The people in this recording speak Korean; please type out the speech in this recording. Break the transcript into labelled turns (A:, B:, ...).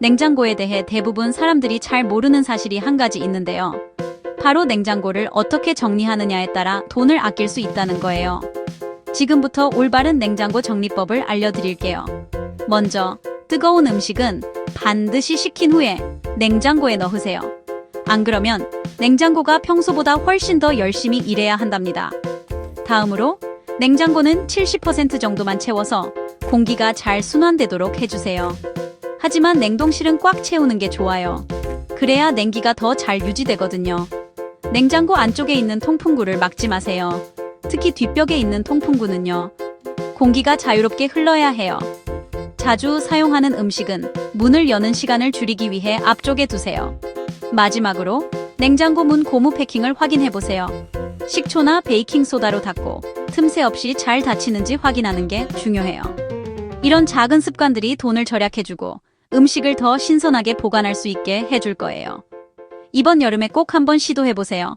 A: 냉장고에 대해 대부분 사람들이 잘 모르는 사실이 한 가지 있는데요. 바로 냉장고를 어떻게 정리하느냐에 따라 돈을 아낄 수 있다는 거예요. 지금부터 올바른 냉장고 정리법을 알려드릴게요. 먼저, 뜨거운 음식은 반드시 식힌 후에 냉장고에 넣으세요. 안 그러면 냉장고가 평소보다 훨씬 더 열심히 일해야 한답니다. 다음으로 냉장고는 70% 정도만 채워서 공기가 잘 순환되도록 해주세요. 하지만 냉동실은 꽉 채우는 게 좋아요. 그래야 냉기가 더 잘 유지되거든요. 냉장고 안쪽에 있는 통풍구를 막지 마세요. 특히 뒷벽에 있는 통풍구는요. 공기가 자유롭게 흘러야 해요. 자주 사용하는 음식은 문을 여는 시간을 줄이기 위해 앞쪽에 두세요. 마지막으로 냉장고 문 고무 패킹을 확인해 보세요. 식초나 베이킹 소다로 닦고 틈새 없이 잘 닫히는지 확인하는 게 중요해요. 이런 작은 습관들이 돈을 절약해주고 음식을 더 신선하게 보관할 수 있게 해줄 거예요. 이번 여름에 꼭 한번 시도해보세요.